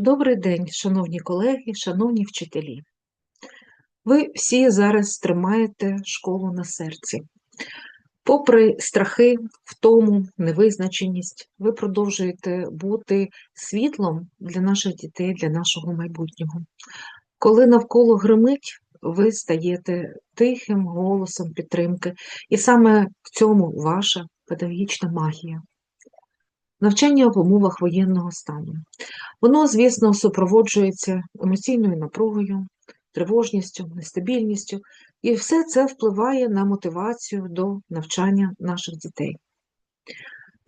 Добрий день, шановні колеги, шановні вчителі. Ви всі зараз тримаєте школу на серці. Попри страхи, втому, невизначеність, ви продовжуєте бути світлом для наших дітей, для нашого майбутнього. Коли навколо гримить, ви стаєте тихим голосом підтримки, і саме в цьому ваша педагогічна магія. Навчання в умовах воєнного стану. Воно, звісно, супроводжується емоційною напругою, тривожністю, нестабільністю, і все це впливає на мотивацію до навчання наших дітей.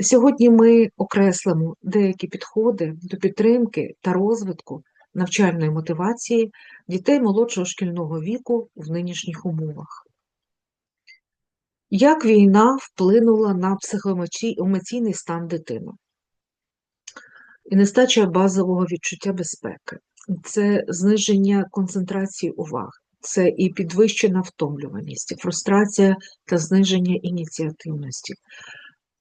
Сьогодні ми окреслимо деякі підходи до підтримки та розвитку навчальної мотивації дітей молодшого шкільного віку в нинішніх умовах. Як війна вплинула на психоемоційний стан дитини? І нестача базового відчуття безпеки, це зниження концентрації уваги, це і підвищена втомлюваність, фрустрація та зниження ініціативності.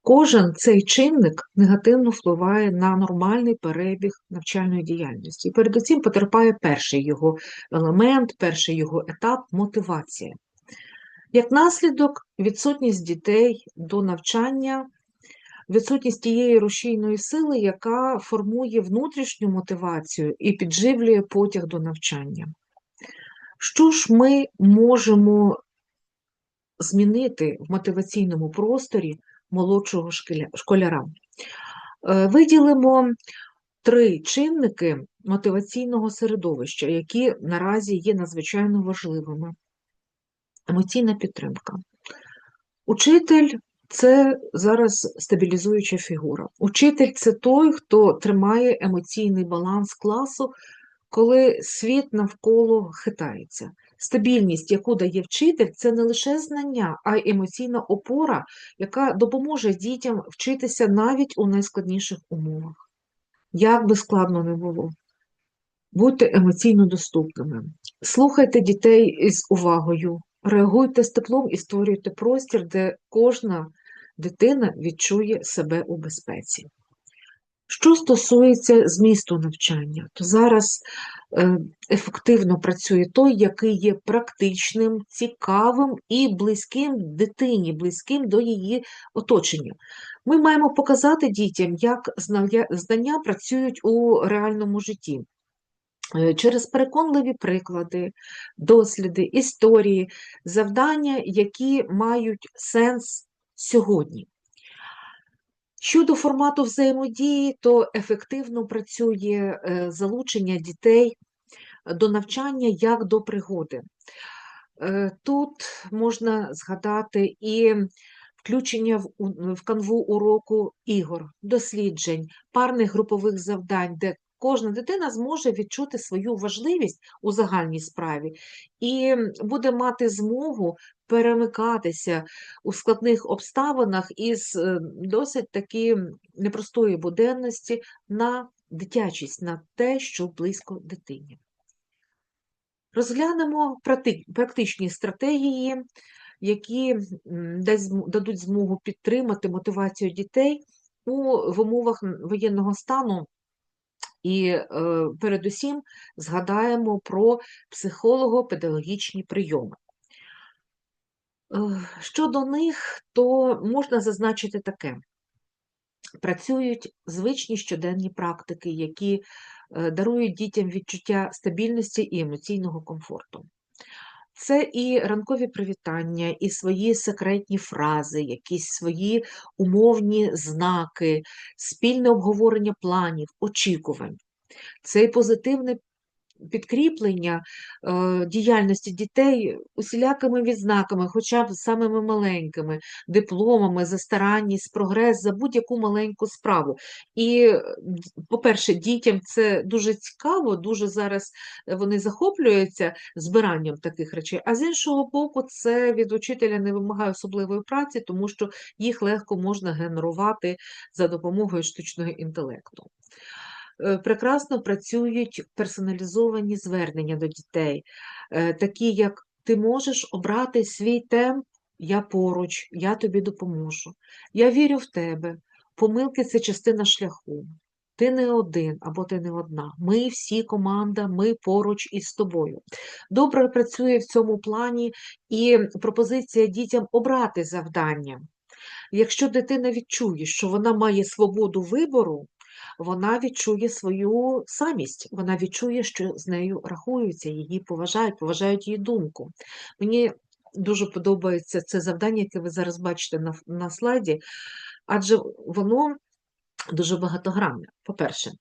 Кожен цей чинник негативно впливає на нормальний перебіг навчальної діяльності. І передусім потерпає перший його елемент, перший його етап мотивація. Як наслідок, відсутність дітей до навчання відсутність тієї рушійної сили, яка формує внутрішню мотивацію і підживлює потяг до навчання. Що ж ми можемо змінити в мотиваційному просторі молодшого школяра? Е, виділимо три чинники мотиваційного середовища, які наразі є надзвичайно важливими. Емоційна підтримка. Учитель це зараз стабілізуюча фігура. Учитель це той, хто тримає емоційний баланс класу, коли світ навколо хитається. Стабільність, яку дає вчитель, це не лише знання, а й емоційна опора, яка допоможе дітям вчитися навіть у найскладніших умовах. Як би складно не було, будьте емоційно доступними, слухайте дітей з увагою, реагуйте з теплом і створюйте простір, де кожна дитина відчує себе у безпеці. Що стосується змісту навчання, то зараз е, ефективно працює той, який є практичним, цікавим і близьким дитині, близьким до її оточення. Ми маємо показати дітям, як знання працюють у реальному житті. Е, через переконливі приклади, досліди, історії, завдання, які мають сенс сьогодні. Щодо формату взаємодії, то ефективно працює е, залучення дітей до навчання як до пригоди. Е, тут можна згадати і включення в канву уроку ігор, досліджень, парних групових завдань, де кожна дитина зможе відчути свою важливість у загальній справі і буде мати змогу перемикатися у складних обставинах із е, досить таки непростої буденності на дитячість, на те, що близько дитині. Розглянемо практичні стратегії, які дадуть змогу підтримати мотивацію дітей у умовах воєнного стану і е, передусім згадаємо про психолого-педагогічні прийоми. Е, щодо них, то можна зазначити таке: працюють звичні щоденні практики, які е, дарують дітям відчуття стабільності і емоційного комфорту. Це і ранкові привітання, і свої секретні фрази, якісь свої умовні знаки, спільне обговорення планів, очікувань. Це і позитивне підкріплення е, діяльності дітей усілякими відзнаками, хоча б самими маленькими, дипломами за старанність, прогрес, за будь-яку маленьку справу. І, по-перше, дітям це дуже цікаво, дуже зараз вони захоплюються збиранням таких речей, а з іншого боку, це від учителя не вимагає особливої праці, тому що їх легко можна генерувати за допомогою штучного інтелекту. Е, прекрасно працюють персоналізовані звернення до дітей, е, такі як ти можеш обрати свій темп, я поруч, я тобі допоможу. Я вірю в тебе. Помилки це частина шляху. ти не один або ти не одна. Ми всі команда, ми поруч із тобою. Добре працює в цьому плані і пропозиція дітям обрати завдання. Якщо дитина відчує, що вона має свободу вибору, вона відчує свою самість, вона відчує, що з нею рахуються, її поважають, поважають її думку. Мені дуже подобається це завдання, яке ви зараз бачите на, на слайді, адже воно. Дуже багатогранне. По-перше,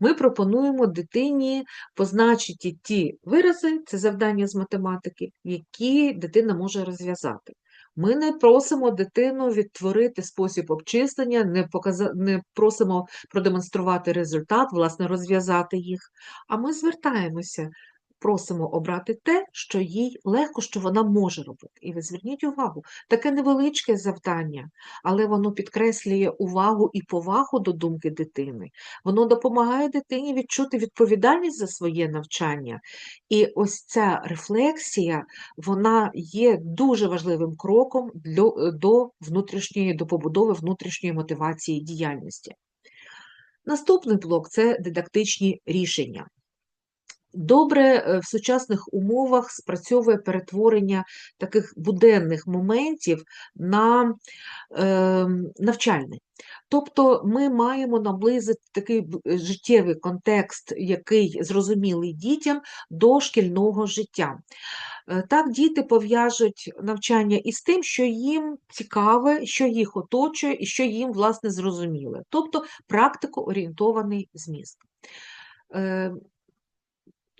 ми пропонуємо дитині позначити ті вирази, це завдання з математики, які дитина може розв'язати. Ми не просимо дитину відтворити спосіб обчислення, не показа... не просимо продемонструвати результат, власне, розв'язати їх, а ми звертаємося, просимо обрати те, що їй легко, що вона може робити. І ви зверніть увагу, таке невеличке завдання, але воно підкреслює увагу і повагу до думки дитини. Воно допомагає дитині відчути відповідальність за своє навчання. І ось ця рефлексія, вона є дуже важливим кроком для, до внутрішньої, до побудови внутрішньої мотивації діяльності. Наступний блок це дидактичні рішення. Добре е, в сучасних умовах спрацьовує перетворення таких буденних моментів на е, навчальний. Тобто ми маємо наблизити такий життєвий контекст, який зрозумілий дітям до шкільного життя. Е, так, діти пов'яжуть навчання із тим, що їм цікаве, що їх оточує і що їм, власне, зрозуміле, тобто практико-орієнтований зміст.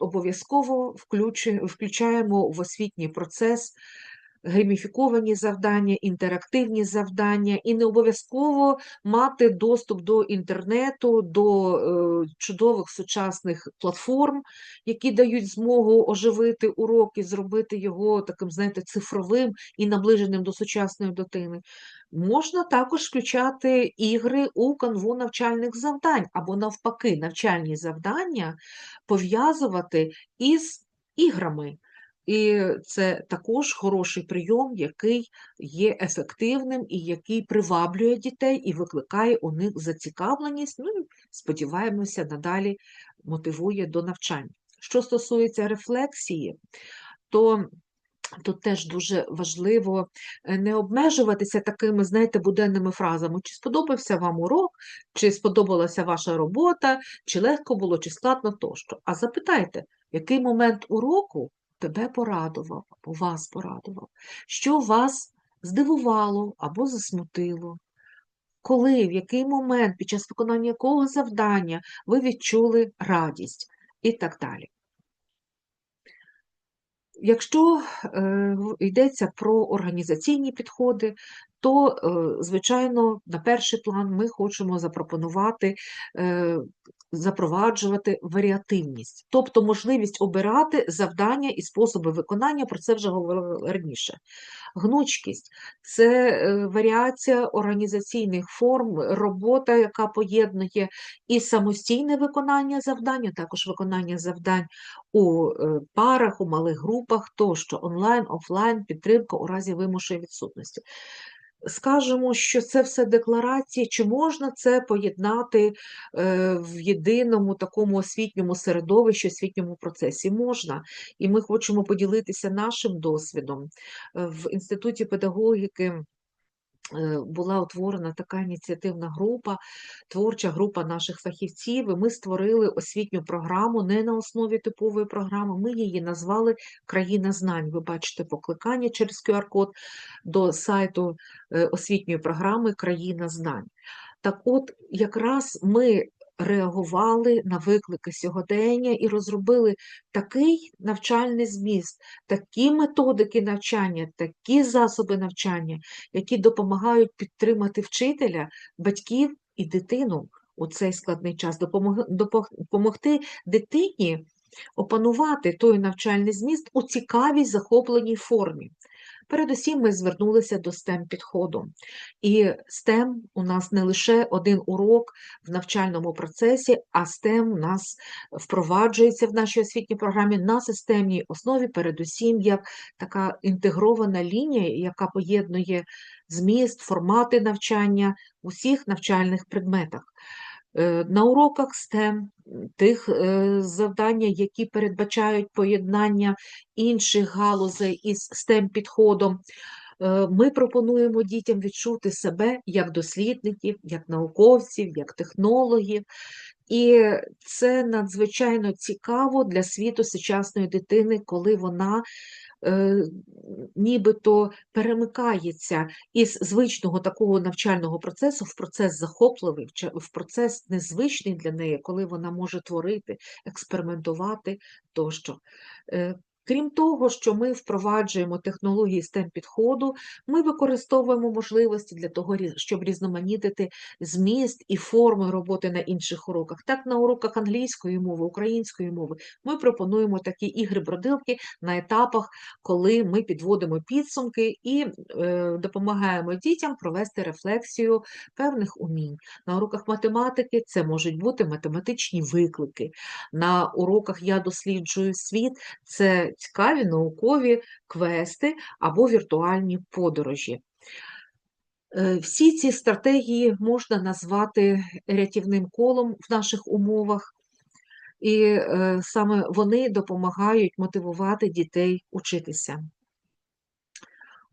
Обов'язково включаємо в освітній процес гейміфіковані завдання, інтерактивні завдання, і не обов'язково мати доступ до інтернету, до е, чудових сучасних платформ, які дають змогу оживити урок і зробити його таким, знаєте, цифровим і наближеним до сучасної дитини. Можна також включати ігри у канву навчальних завдань, або, навпаки, навчальні завдання пов'язувати із іграми. І це також хороший прийом, який є ефективним і який приваблює дітей і викликає у них зацікавленість. Ну і сподіваємося, надалі мотивує до навчання. Що стосується рефлексії, то Тут теж дуже важливо е, не обмежуватися такими, знаєте, буденними фразами, чи сподобався вам урок, чи сподобалася ваша робота, чи легко було, чи складно тощо. А запитайте, який момент уроку тебе порадував, або вас порадував, що вас здивувало або засмутило, коли, в який момент, під час виконання якого завдання ви відчули радість і так далі. Якщо е, йдеться про організаційні підходи, то, е, звичайно, на перший план ми хочемо запропонувати е, запроваджувати варіативність, тобто можливість обирати завдання і способи виконання, про це вже говорили раніше. Гнучкість це е, варіація організаційних форм, робота, яка поєднує і самостійне виконання завдань, також виконання завдань у парах, у малих групах, тощо онлайн, офлайн, підтримка у разі вимушеної відсутності скажемо, що це все декларації, чи можна це поєднати е, в єдиному такому освітньому середовищі, освітньому процесі? Можна. І ми хочемо поділитися нашим досвідом. Е, в Інституті педагогіки. Е, була утворена така ініціативна група, творча група наших фахівців. і Ми створили освітню програму не на основі типової програми. Ми її назвали Країна знань. Ви бачите покликання через QR-код до сайту е, освітньої програми Країна знань. Так, от, якраз ми реагували на виклики сьогодення і розробили такий навчальний зміст, такі методики навчання, такі засоби навчання, які допомагають підтримати вчителя, батьків і дитину у цей складний час, допомогти дитині опанувати той навчальний зміст у цікавій захопленій формі. Передусім ми звернулися до stem підходу. І STEM у нас не лише один урок в навчальному процесі, а STEM у нас впроваджується в нашій освітній програмі на системній основі, передусім як така інтегрована лінія, яка поєднує зміст, формати навчання в усіх навчальних предметах. Е, На уроках STEM, тих е, завдання, які передбачають поєднання інших галузей із STEM-підходом, е, ми пропонуємо дітям відчути себе як дослідників, як науковців, як технологів. І це надзвичайно цікаво для світу сучасної дитини, коли вона е, нібито перемикається із звичного такого навчального процесу в процес захопливий, в процес незвичний для неї, коли вона може творити, експериментувати тощо. Е, Крім того, що ми впроваджуємо технології STEM підходу, ми використовуємо можливості для того, щоб різноманітити зміст і форми роботи на інших уроках. Так, на уроках англійської мови, української мови ми пропонуємо такі ігри-бродилки на етапах, коли ми підводимо підсумки і е, допомагаємо дітям провести рефлексію певних умінь. На уроках математики це можуть бути математичні виклики. На уроках я досліджую світ це цікаві наукові квести або віртуальні подорожі. Е, Всі ці стратегії можна назвати рятівним колом в наших умовах, і е, саме вони допомагають мотивувати дітей учитися.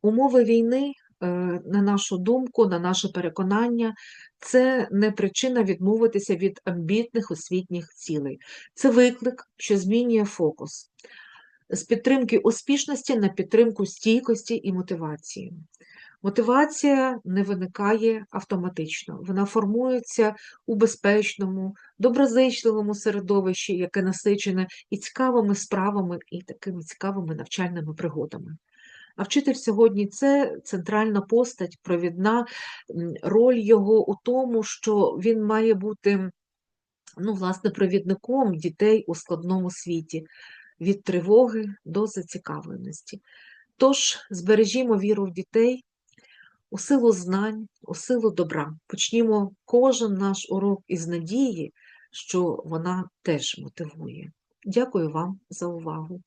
Умови війни, е, на нашу думку, на наше переконання, це не причина відмовитися від амбітних освітніх цілей. Це виклик, що змінює фокус з підтримки успішності на підтримку стійкості і мотивації. Мотивація не виникає автоматично, вона формується у безпечному, доброзичливому середовищі, яке насичене і цікавими справами, і такими цікавими навчальними пригодами. А вчитель сьогодні це центральна постать, провідна роль його у тому, що він має бути ну, власне, провідником дітей у складному світі від тривоги до зацікавленості. Тож збережімо віру в дітей у силу знань, у силу добра. Почнімо кожен наш урок із надії, що вона теж мотивує. Дякую вам за увагу.